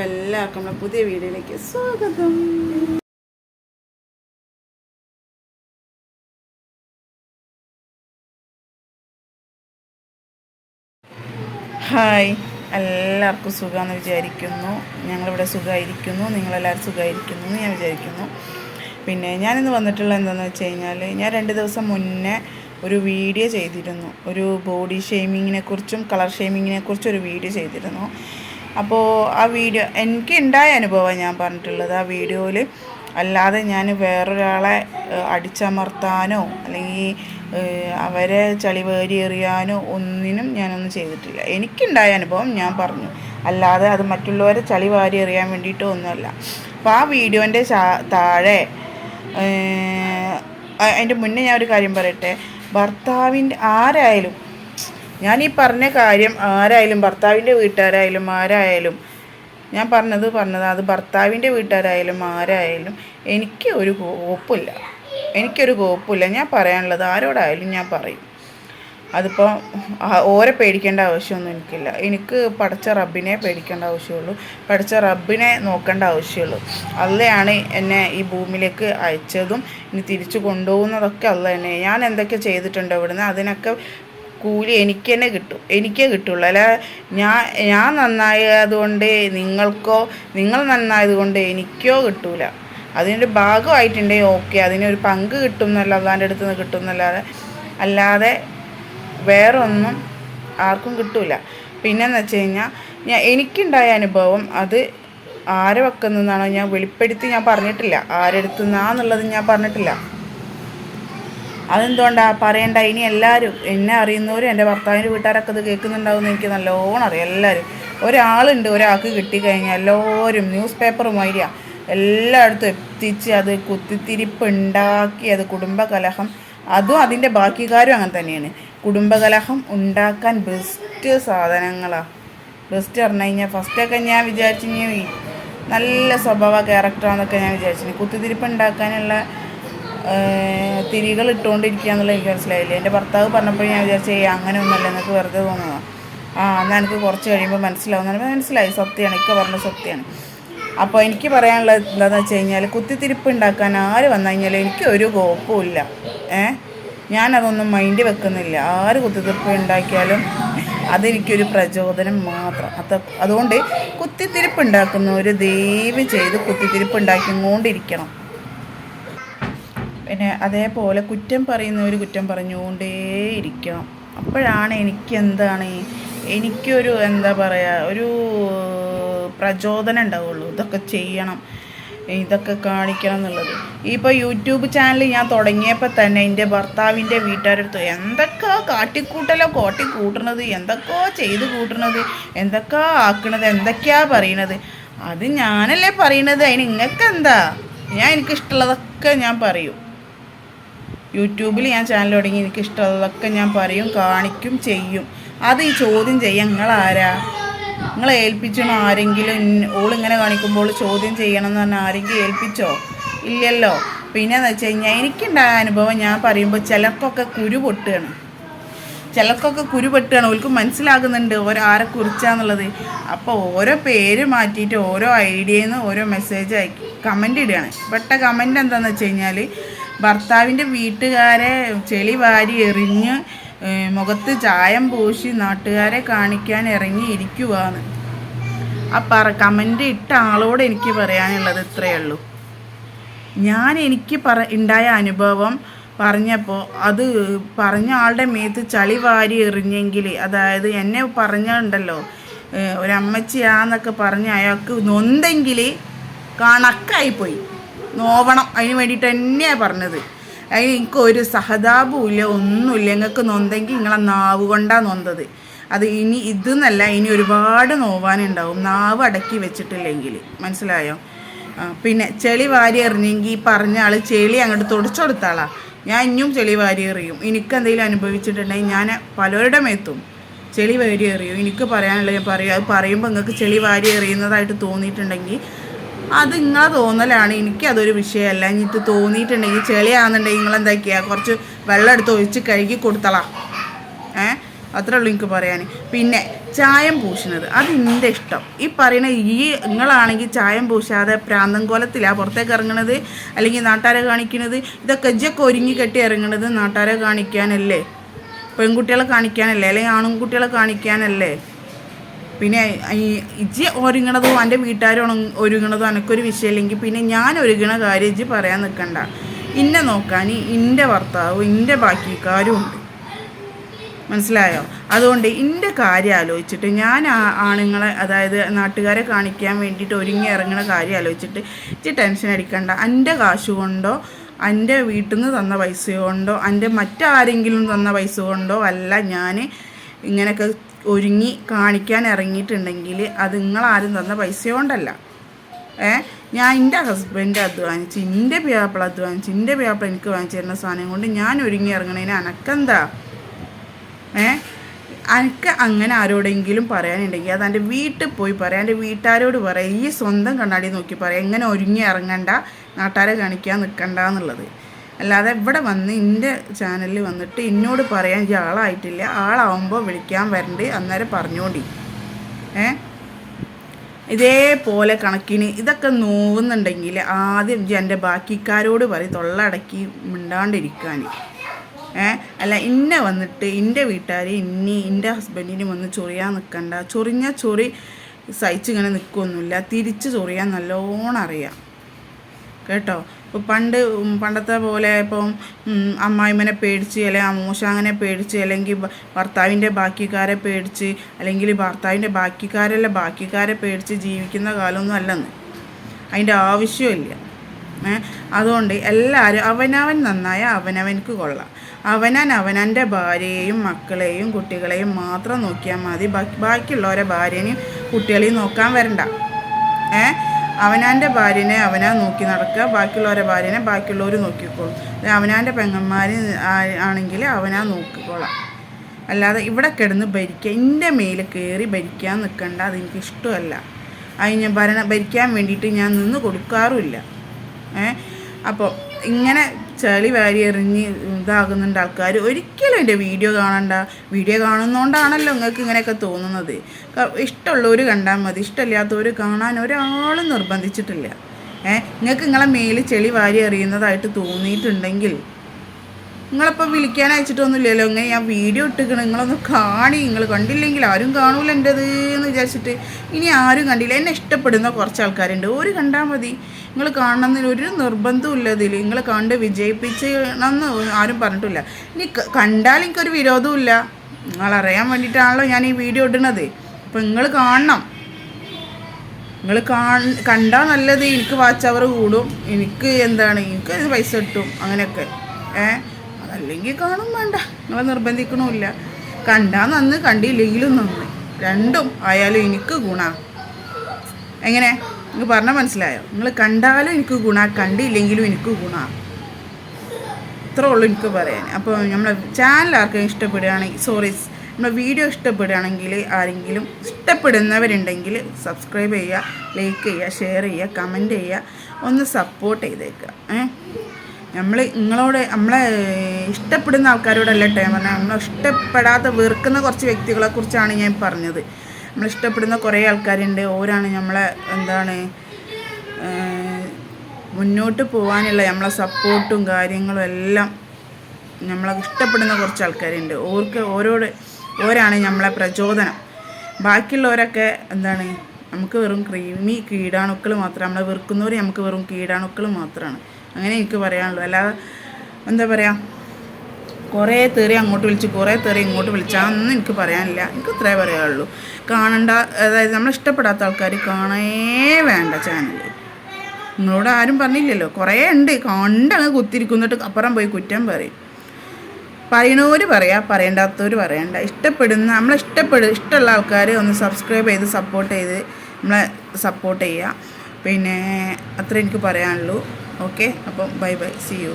അപ്പോൾ എല്ലാവർക്കും നമ്മുടെ പുതിയ വീഡിയോയിലേക്ക് സ്വാഗതം. ഹായ് എല്ലാവർക്കും സുഖമാണെന്ന് വിചാരിക്കുന്നു. ഞങ്ങളിവിടെ സുഖമായിരിക്കുന്നു. നിങ്ങളെല്ലാവരും സുഖമായിരിക്കുന്നു എന്ന് ഞാൻ വിചാരിക്കുന്നു. പിന്നെ ഞാനിന്ന് വന്നിട്ടുള്ള എന്താണെന്ന് വെച്ച് കഴിഞ്ഞാൽ ഞാൻ രണ്ട് ദിവസം മുന്നേ ഒരു വീഡിയോ ചെയ്തിരുന്നു. ഒരു ബോഡി ഷെയ്മിങ്ങിനെ കുറിച്ചും കളർ ഷെയ്മിങ്ങിനെ കുറിച്ചും ഒരു വീഡിയോ ചെയ്തിരുന്നു. അപ്പോൾ ആ വീഡിയോ എനിക്ക് ഉണ്ടായ അനുഭവം ഞാൻ പറഞ്ഞിട്ടുള്ളത് ആ വീഡിയോയിൽ അല്ലാതെ ഞാൻ വേറൊരാളെ അടിച്ചമർത്താനോ അല്ലെങ്കിൽ അവരെ അവരെ ചളിവേരി എറിയാനോ ഒന്നിനും ഞാനൊന്നും ചെയ്തിട്ടില്ല. എനിക്കുണ്ടായ അനുഭവം ഞാൻ പറഞ്ഞു. അല്ലാതെ അത് മറ്റുള്ളവരെ ചളി വാരി എറിയാൻ വേണ്ടിയിട്ടോ ഒന്നുമല്ല. അപ്പോൾ ആ വീഡിയോന്റെ താഴെ അതിന്റെ മുന്നേ ഞാൻ ഒരു കാര്യം പറയട്ടെ. ഭർത്താവിന്റെ ആരായാലും ഞാൻ ഈ പറഞ്ഞ കാര്യം ആരായാലും ഭർത്താവിന്റെ വീട്ടുകാരായാലും ആരായാലും ഞാൻ പറഞ്ഞത് പറഞ്ഞത് അത് ഭർത്താവിന്റെ വീട്ടുകാരായാലും ആരായാലും എനിക്ക് ഒരു കോപ്പില്ല. എനിക്കൊരു കോപ്പില്ല. ഞാൻ പറയാനുള്ളത് ആരോടായാലും ഞാൻ പറയും. അതിപ്പോൾ ഓരെ പേടിക്കേണ്ട ആവശ്യമൊന്നും എനിക്കില്ല. എനിക്ക് പഠിച്ച റബ്ബിനെ പേടിക്കേണ്ട ആവശ്യമുള്ളൂ. പഠിച്ച റബ്ബിനെ നോക്കേണ്ട ആവശ്യമുള്ളൂ. അല്ലയാണ് എന്നെ ഈ ഭൂമിയിലേക്ക് അയച്ചതും ഇനി തിരിച്ചു കൊണ്ടുപോകുന്നതൊക്കെ അല്ല തന്നെ ഞാൻ എന്തൊക്കെ ചെയ്തിട്ടുണ്ട് ഇവിടുന്ന് അതിനൊക്കെ കൂലി എനിക്ക് തന്നെ കിട്ടും. എനിക്കേ കിട്ടുള്ളൂ. അല്ല ഞാൻ ഞാൻ നന്നായതുകൊണ്ട് നിങ്ങൾക്കോ നിങ്ങൾ നന്നായതുകൊണ്ട് എനിക്കോ കിട്ടൂല. അതിന്റെ ഭാഗമായിട്ടുണ്ടെങ്കിൽ ഓക്കെ. അതിനൊരു പങ്ക് കിട്ടും എന്നല്ല അള്ളാന്റെ അടുത്ത് നിന്ന് കിട്ടും എന്നല്ലാതെ അല്ലാതെ വേറൊന്നും ആർക്കും കിട്ടൂല. പിന്നെന്ന് വെച്ച് കഴിഞ്ഞാൽ ഞാൻ എനിക്കുണ്ടായ അനുഭവം അത് ആരെ വെക്കുന്നതാണോ ഞാൻ വെളിപ്പെടുത്തി ഞാൻ പറഞ്ഞിട്ടില്ല. ആരെടുത്തു നിന്നാന്നുള്ളത് ഞാൻ പറഞ്ഞിട്ടില്ല. അതെന്തുകൊണ്ടാ പറയണ്ട? ഇനി എല്ലാവരും എന്നെ അറിയുന്നവരും എന്റെ ഭർത്താവിന്റെ വീട്ടുകാരൊക്കെ ഇത് കേൾക്കുന്നുണ്ടാവും എന്ന് എനിക്ക് നല്ലോണം അറിയാം എല്ലാവരും ഒരാളുണ്ട് ഒരാൾക്ക് കിട്ടിക്കഴിഞ്ഞാൽ എല്ലാവരും ന്യൂസ് പേപ്പർ മാതിരിയാ. എല്ലായിടത്തും എത്തിച്ച് അത് കുത്തിത്തിരിപ്പ് ഉണ്ടാക്കി അത് കുടുംബകലഹം. അതും അതിന്റെ ബാക്കിക്കാരും അങ്ങനെ തന്നെയാണ്. കുടുംബകലഹം ഉണ്ടാക്കാൻ ബെസ്റ്റ് സാധനങ്ങളാണ് ബെസ്റ്റ് പറഞ്ഞു കഴിഞ്ഞാൽ ഫസ്റ്റൊക്കെ ഞാൻ വിചാരിച്ചു നല്ല സ്വഭാവ ക്യാരക്ടറാണെന്നൊക്കെ ഞാൻ വിചാരിച്ചിരുന്നു കുത്തിത്തിരിപ്പ് ഉണ്ടാക്കാനുള്ള തിരികൾ ഇട്ടുകൊണ്ടിരിക്കുക എന്നുള്ളത് എനിക്ക് മനസ്സിലായില്ല. എന്റെ ഭർത്താവ് പറഞ്ഞപ്പോൾ ഞാൻ വിചാരിച്ചു അങ്ങനെ അങ്ങനെയൊന്നുമല്ല എനിക്ക് വെറുതെ തോന്നുക ആ എന്നാൽ എനിക്ക് കുറച്ച് കഴിയുമ്പോൾ മനസ്സിലാവും എന്ന് മനസ്സിലായി സത്യമാണ് ഇക്ക പറഞ്ഞ സത്യമാണ്. അപ്പോൾ എനിക്ക് പറയാനുള്ളത് എന്താണെന്ന് വെച്ച് കഴിഞ്ഞാൽ കുത്തിത്തിരിപ്പ് ഉണ്ടാക്കാൻ ആര് വന്നു കഴിഞ്ഞാൽ എനിക്ക് ഒരു കോപ്പുമില്ല ഏ? ഞാനതൊന്നും മൈൻഡ് വെക്കുന്നില്ല. ആര് കുത്തിത്തിരിപ്പ് ഉണ്ടാക്കിയാലും അതെനിക്കൊരു പ്രചോദനം മാത്രം. അത് അതുകൊണ്ട് കുത്തിത്തിരിപ്പ് ഉണ്ടാക്കുന്നവർ ദയവ് ചെയ്ത് കുത്തിത്തിരിപ്പ് ഉണ്ടാക്കിക്കൊണ്ടിരിക്കണം. പിന്നെ അതേപോലെ കുറ്റം പറയുന്നവർ കുറ്റം പറഞ്ഞുകൊണ്ടേയിരിക്കണം. അപ്പോഴാണ് എനിക്ക് എന്താണ് എനിക്കൊരു എന്താ പറയുക ഒരു പ്രചോദനം ഉണ്ടാവുള്ളൂ. ഇതൊക്കെ ചെയ്യണം ഇതൊക്കെ കാണിക്കണം എന്നുള്ളത്. ഇപ്പോൾ യൂട്യൂബ് ചാനൽ ഞാൻ തുടങ്ങിയപ്പോൾ തന്നെ എന്റെ ഭർത്താവിന്റെ വീട്ടുകാരടുത്ത് എന്തൊക്കെ കാട്ടിക്കൂട്ടലോ കോട്ടി കൂട്ടണത് എന്തൊക്കെയോ ചെയ്ത് കൂട്ടണത് എന്തൊക്കെയോ ആക്കണത് എന്തൊക്കെയാ പറയണത്. അത് ഞാനല്ലേ പറയണത്. അതിന് നിങ്ങൾക്ക് എന്താ ഞാൻ എനിക്കിഷ്ടമുള്ളതൊക്കെ ഞാൻ പറയും. യൂട്യൂബിൽ ഞാൻ ചാനൽ തുടങ്ങി എനിക്ക് ഇഷ്ടമുള്ളതൊക്കെ ഞാൻ പറയും കാണിക്കും ചെയ്യും. അത് ഈ ചോദ്യം ചെയ്യാൻ നിങ്ങളാരാ? നിങ്ങളെ ഏൽപ്പിച്ചണോ ആരെങ്കിലും? ഓളിങ്ങനെ കാണിക്കുമ്പോൾ ചോദ്യം ചെയ്യണം എന്ന് പറഞ്ഞാൽ ആരെങ്കിലും ഏൽപ്പിച്ചോ? ഇല്ലല്ലോ. പിന്നെന്ന് വെച്ച് കഴിഞ്ഞാൽ എനിക്കുണ്ടായ അനുഭവം ഞാൻ പറയുമ്പോൾ ചിലർക്കൊക്കെ കുരു പൊട്ടുകയാണ്. ചിലർക്കൊക്കെ കുരു പെട്ടുകയാണ്. ഓർക്ക് മനസ്സിലാകുന്നുണ്ട് ഓരോ ആരെ കുറിച്ചാന്നുള്ളത്. അപ്പോൾ ഓരോ പേര് മാറ്റിയിട്ട് ഓരോ ഐഡിയയിൽ നിന്ന് ഓരോ മെസ്സേജ് അയക്കി കമന്റ് ഇടുകയാണ്. പെട്ട കമന്റ് എന്താണെന്ന് വെച്ച് കഴിഞ്ഞാൽ ഭർത്താവിന്റെ വീട്ടുകാരെ ചെളി വാരി എറിഞ്ഞ് മുഖത്ത് ചായം പൂശി നാട്ടുകാരെ കാണിക്കാൻ ഇറങ്ങി ഇരിക്കുവാന്ന് ആ പറ കമന്റ് ഇട്ട ആളോട് എനിക്ക് പറയാനുള്ളത് ഇത്രയേ ഉള്ളൂ. ഞാൻ എനിക്ക് പറ ഉണ്ടായ അനുഭവം പറഞ്ഞപ്പോൾ അത് പറഞ്ഞ ആളുടെ മേത്ത് ചളി വാരി എറിഞ്ഞെങ്കിൽ അതായത് എന്നെ പറഞ്ഞുണ്ടല്ലോ ഒരമ്മച്ചിയാന്നൊക്കെ പറഞ്ഞ് അയാൾക്ക് നൊന്തെങ്കിൽ കണക്കായിപ്പോയി. നോവണം. അതിന് വേണ്ടിയിട്ട് തന്നെയാണ് പറഞ്ഞത്. അതിന് എനിക്ക് ഒരു സഹതാപവും ഇല്ല ഒന്നുമില്ല. നിങ്ങൾക്ക് നൊന്തെങ്കിൽ നിങ്ങളെ നാവ് കൊണ്ടാണ് നൊന്തത്. അത് ഇനി ഇതെന്നല്ല ഇനി ഒരുപാട് നോവാനുണ്ടാവും. നാവ് അടക്കി വെച്ചിട്ടില്ലെങ്കിൽ. മനസ്സിലായോ? പിന്നെ ചെളി വാരി എറിഞ്ഞെങ്കിൽ പറഞ്ഞ ആൾ ചെളി അങ്ങോട്ട് തുടച്ചു കൊടുത്താളാ ഞാൻ ഇനിയും ചെളി വാരി എറിയും. എനിക്ക് എന്തെങ്കിലും അനുഭവിച്ചിട്ടുണ്ടെങ്കിൽ ഞാൻ പലരുടെ മേത്തും ചെളി വാരി എറിയും. എനിക്ക് പറയാനുള്ളത് ഞാൻ പറയും അത് പറയുമ്പോൾ നിങ്ങൾക്ക് ചെളി വാരി എറിയുന്നതായിട്ട് തോന്നിയിട്ടുണ്ടെങ്കിൽ അത് നിങ്ങളെ തോന്നലാണ്. എനിക്കതൊരു വിഷയമല്ല എനിക്ക് തോന്നിയിട്ടുണ്ടെങ്കിൽ ചെളിയാണെന്നുണ്ടെങ്കിൽ നിങ്ങൾ എന്താക്കിയാൽ കുറച്ച് വെള്ളം എടുത്ത് ഒഴിച്ച് കഴുകി കൊടുത്തളാ. ഏ? അത്രേ ഉള്ളൂ എനിക്ക് പറയാൻ പിന്നെ ചായം പൂശുന്നത്. അത് എന്റെ ഇഷ്ടം. ഈ പറയുന്ന ഈ നിങ്ങളാണെങ്കിൽ ചായം പൂശാതെ പ്രാന്തം കോലത്തിലാണ് പുറത്തേക്ക് ഇറങ്ങണത്? അല്ലെങ്കിൽ നാട്ടാരെ കാണിക്കുന്നത് ഇതൊക്കെ ഇജ്ജൊക്കെ ഒരുങ്ങി കെട്ടി ഇറങ്ങണത് നാട്ടാരെ കാണിക്കാനല്ലേ? പെൺകുട്ടികളെ കാണിക്കാനല്ലേ? അല്ലെങ്കിൽ ആൺകുട്ടികളെ കാണിക്കാനല്ലേ? പിന്നെ ഈ ഇജ്ജി ഒരുങ്ങണതും എന്റെ വീട്ടുകാരും ഒരുങ്ങണതും എനിക്കൊരു വിഷയമില്ലെങ്കിൽ പിന്നെ ഞാൻ ഒരുങ്ങണ കാര്യം ഇജ്ജി പറയാൻ നിൽക്കണ്ട ഇന്നെ നോക്കാൻ ഇന്റെ ഭർത്താവും ഇന്റെ ബാക്കിക്കാരും ഉണ്ട്. മനസ്സിലായോ? അതുകൊണ്ട് എന്റെ കാര്യം ആലോചിച്ചിട്ട് ഞാൻ ആണുങ്ങളെ അതായത് നാട്ടുകാരെ കാണിക്കാൻ വേണ്ടിയിട്ട് ഒരുങ്ങി ഇറങ്ങുന്ന കാര്യം ആലോചിച്ചിട്ട് ഇച്ചി ടെൻഷൻ അടിക്കണ്ട. എന്റെ കാശ് കൊണ്ടോ എന്റെ വീട്ടിൽ നിന്ന് തന്ന പൈസ കൊണ്ടോ എന്റെ മറ്റാരെങ്കിലും തന്ന പൈസ കൊണ്ടോ അല്ല ഞാൻ ഇങ്ങനെയൊക്കെ ഒരുങ്ങി കാണിക്കാൻ ഇറങ്ങിയിട്ടുണ്ടെങ്കിൽ അത് നിങ്ങളാരും തന്ന പൈസ കൊണ്ടല്ല ഏ? ഞാൻ എന്റെ ഹസ്ബൻഡ് അധ്വാനിച്ച് എന്റെ പേപ്പിൾ അധ്വാനിച്ച് എന്റെ പേപ്പിൾ എനിക്ക് വാങ്ങിച്ചു തരുന്ന സാധനം കൊണ്ട് ഞാൻ ഒരുങ്ങി ഇറങ്ങണേന് അനക്കെന്താ? ഏ? എനിക്ക് അങ്ങനെ ആരോടെങ്കിലും പറയാനുണ്ടെങ്കിൽ അത് എന്റെ വീട്ടിൽ പോയി പറയാം. എന്റെ വീട്ടുകാരോട് പറയാം. ഈ സ്വന്തം കണ്ണാടി നോക്കി പറയാം. എങ്ങനെ ഒരുങ്ങി ഇറങ്ങണ്ട നാട്ടുകാരെ കാണിക്കാൻ നിൽക്കണ്ട എന്നുള്ളത്. അല്ലാതെ ഇവിടെ വന്ന് എന്റെ ചാനലിൽ വന്നിട്ട് എന്നോട് പറയാൻ ഈ ആളായിട്ടില്ല. ആളാവുമ്പോൾ വിളിക്കാൻ വരണ്ട് അന്നേരം പറഞ്ഞോണ്ടി. ഏ? ഇതേപോലെ കണക്കിന് ഇതൊക്കെ നോവുന്നുണ്ടെങ്കിൽ ആദ്യം എന്റെ ബാക്കിക്കാരോട് പറയും തൊള്ളടക്കി മിണ്ടാണ്ടിരിക്കാൻ ഏ? അല്ല ഇന്നെ വന്നിട്ട് എന്റെ വീട്ടുകാർ ഇന്നി എന്റെ ഹസ്ബൻഡിന് വന്ന് ചൊറിയാൻ നിൽക്കണ്ട ചൊറിഞ്ഞ ചൊറി സഹിച്ചിങ്ങനെ നിൽക്കൊന്നുമില്ല തിരിച്ച് ചൊറിയാൻ നല്ലോണം അറിയാം. കേട്ടോ? പണ്ട് പണ്ടത്തെ പോലെ ഇപ്പം അമ്മായിമ്മനെ പേടിച്ച് അല്ലെങ്കിൽ അമ്മൂശാങ്ങനെ പേടിച്ച് അല്ലെങ്കിൽ ഭർത്താവിന്റെ ബാക്കിക്കാരെ പേടിച്ച് അല്ലെങ്കിൽ ഭർത്താവിന്റെ ബാക്കിക്കാരല്ല ബാക്കിക്കാരെ പേടിച്ച് ജീവിക്കുന്ന കാലമൊന്നും അല്ലെന്ന്. അതിന്റെ ആവശ്യമില്ല. അതുകൊണ്ട് എല്ലാവരും അവനവൻ നന്നായ അവനവനക്ക് കൊള്ളാം. അവനൻ അവനന്റെ ഭാര്യയെയും മക്കളെയും കുട്ടികളെയും മാത്രം നോക്കിയാൽ മതി. ബാക്കി ബാക്കിയുള്ളവരെ ഭാര്യനെയും കുട്ടികളെയും നോക്കാൻ വരണ്ട. ഏ അവനാന്റെ ഭാര്യനെ അവനാ നോക്കി നടക്കുക ബാക്കിയുള്ളവരെ ഭാര്യനെ ബാക്കിയുള്ളവർ നോക്കിക്കോളും. അവനാന്റെ പെങ്ങന്മാർ ആണെങ്കിൽ അവനാ നോക്കിക്കോളാം. അല്ലാതെ ഇവിടെ കിടന്ന് ഭരിക്കുക എന്റെ മേൽ കയറി ഭരിക്കാൻ നിൽക്കണ്ട അതെനിക്ക് ഇഷ്ടമല്ല. അതിന് ഭരണ ഭരിക്കാൻ വേണ്ടിയിട്ട് ഞാൻ നിന്ന് കൊടുക്കാറുമില്ല. ഏ? അപ്പോൾ ഇങ്ങനെ ചളി വാരി എറിഞ്ഞ് ഇതാകുന്നുണ്ട് ആൾക്കാർ ഒരിക്കലും എന്റെ വീഡിയോ കാണണ്ട. വീഡിയോ കാണുന്നതുകൊണ്ടാണല്ലോ നിങ്ങൾക്ക് ഇങ്ങനെയൊക്കെ തോന്നുന്നത്. ഇഷ്ടമുള്ളവർ കണ്ടാൽ മതി. ഇഷ്ടമില്ലാത്തവർ കാണാൻ ഒരാളും നിർബന്ധിച്ചിട്ടില്ല. ഏ നിങ്ങൾക്ക് നിങ്ങളെ മേലിൽ ചെളി വാരി എറിയുന്നതായിട്ട് തോന്നിയിട്ടുണ്ടെങ്കിൽ നിങ്ങളിപ്പോൾ വിളിക്കാൻ അയച്ചിട്ടൊന്നുമില്ലല്ലോ. ഇങ്ങനെ ഞാൻ വീഡിയോ ഇട്ടിക്കണം. നിങ്ങളൊന്ന് കാണി. നിങ്ങൾ കണ്ടില്ലെങ്കിൽ ആരും കാണൂല എന്റെത് എന്ന് വിചാരിച്ചിട്ട് ഇനി ആരും കണ്ടില്ല. എന്നെ ഇഷ്ടപ്പെടുന്ന കുറച്ച് ആൾക്കാരുണ്ട്. ഒരു കണ്ടാൽ മതി. നിങ്ങൾ കാണണമെന്നതിൽ ഒരു നിർബന്ധവും ഇല്ല ഇതിൽ നിങ്ങൾ കണ്ട് വിജയിപ്പിച്ചണമെന്ന് ആരും പറഞ്ഞിട്ടില്ല. ഇനി കണ്ടാൽ എനിക്കൊരു വിരോധവും ഇല്ല നിങ്ങളറിയാൻ വേണ്ടിയിട്ടാണല്ലോ ഞാൻ ഈ വീഡിയോ ഇടുന്നത്. അപ്പം നിങ്ങൾ കാണണം. നിങ്ങൾ കണ്ടാൽ നല്ലത് എനിക്ക് വാച്ച് അവർ കൂടും. എനിക്ക് എന്താണ് എനിക്ക് പൈസ കിട്ടും അങ്ങനെയൊക്കെ. ഏ? അതല്ലെങ്കിൽ കാണും വേണ്ട. നിങ്ങളെ നിർബന്ധിക്കണമില്ല. കണ്ടാൽ നന്ന് കണ്ടില്ലെങ്കിലും നന്ന്. രണ്ടും ആയാലും എനിക്ക് ഗുണ. എങ്ങനെ? നിങ്ങൾ പറഞ്ഞാൽ മനസ്സിലായോ? നിങ്ങൾ കണ്ടാലും എനിക്ക് ഗുണ കണ്ടില്ലെങ്കിലും എനിക്ക് ഗുണ. ഇത്രേ ഉള്ളൂ എനിക്ക് പറയാൻ. അപ്പോൾ നമ്മളെ ചാനൽ ആർക്കും ഇഷ്ടപ്പെടുകയാണെങ്കിൽ സോറി നമ്മളെ വീഡിയോ ഇഷ്ടപ്പെടുകയാണെങ്കിൽ ആരെങ്കിലും ഇഷ്ടപ്പെടുന്നവരുണ്ടെങ്കിൽ സബ്സ്ക്രൈബ് ചെയ്യുക ലൈക്ക് ചെയ്യുക ഷെയർ ചെയ്യുക കമന്റ് ചെയ്യുക ഒന്ന് സപ്പോർട്ട് ചെയ്തേക്കുക. ഏ? നമ്മൾ നിങ്ങളോട് നമ്മളെ ഇഷ്ടപ്പെടുന്ന ആൾക്കാരോടല്ലേ ടൈം ഞാൻ നമ്മളെ ഇഷ്ടപ്പെടാത്ത വെറുക്കുന്ന കുറച്ച് വ്യക്തികളെ കുറിച്ചാണ് ഞാൻ പറഞ്ഞത്. നമ്മൾ ഇഷ്ടപ്പെടുന്ന കുറേ ആൾക്കാരുണ്ട്. ഓരാണ് നമ്മളെ എന്താണ് മുന്നോട്ട് പോകാനുള്ള നമ്മളെ സപ്പോർട്ടും കാര്യങ്ങളും എല്ലാം നമ്മളെ ഇഷ്ടപ്പെടുന്ന കുറച്ച് ആൾക്കാരുണ്ട്. ഓർക്ക് ഓരോട് ഓരാണ് നമ്മളെ പ്രചോദനം. ബാക്കിയുള്ളവരൊക്കെ എന്താണ് നമുക്ക് വെറും ക്രീമി കീടാണുക്കൾ മാത്രം നമ്മളെ വെറുക്കുന്നവർ നമുക്ക് വെറും കീടാണുക്കൾ മാത്രമാണ് അങ്ങനെ എനിക്ക് പറയാനുള്ളൂ. അല്ലാതെ എന്താ പറയുക കുറേ തെറി അങ്ങോട്ട് വിളിച്ച് കുറേ തെറി ഇങ്ങോട്ട് വിളിച്ചാന്ന് എനിക്ക് പറയാനില്ല. എനിക്ക് ഇത്രേ പറയാനുള്ളൂ. കാണണ്ട അതായത് നമ്മൾ ഇഷ്ടപ്പെടാത്ത ആൾക്കാർ കാണേ വേണ്ട ചാനൽ നിങ്ങളോട് ആരും പറഞ്ഞില്ലല്ലോ. കുറേ ഉണ്ട്. കണ്ടങ്ങ് കുത്തിരിക്കുന്നിട്ട് അപ്പുറം പോയി കുറ്റം പറയും. പറയണവർ പറയാം പറയേണ്ടാത്തവർ പറയണ്ട. ഇഷ്ടപ്പെടുന്ന നമ്മളെ ഇഷ്ടപ്പെടു ഇഷ്ടമുള്ള ആൾക്കാർ ഒന്ന് സബ്സ്ക്രൈബ് ചെയ്ത് സപ്പോർട്ട് ചെയ്ത് നമ്മളെ സപ്പോർട്ട് ചെയ്യുക. പിന്നെ അത്ര എനിക്ക് പറയാനുള്ളൂ. ഓക്കെ അപ്പം ബൈ ബൈ സി യു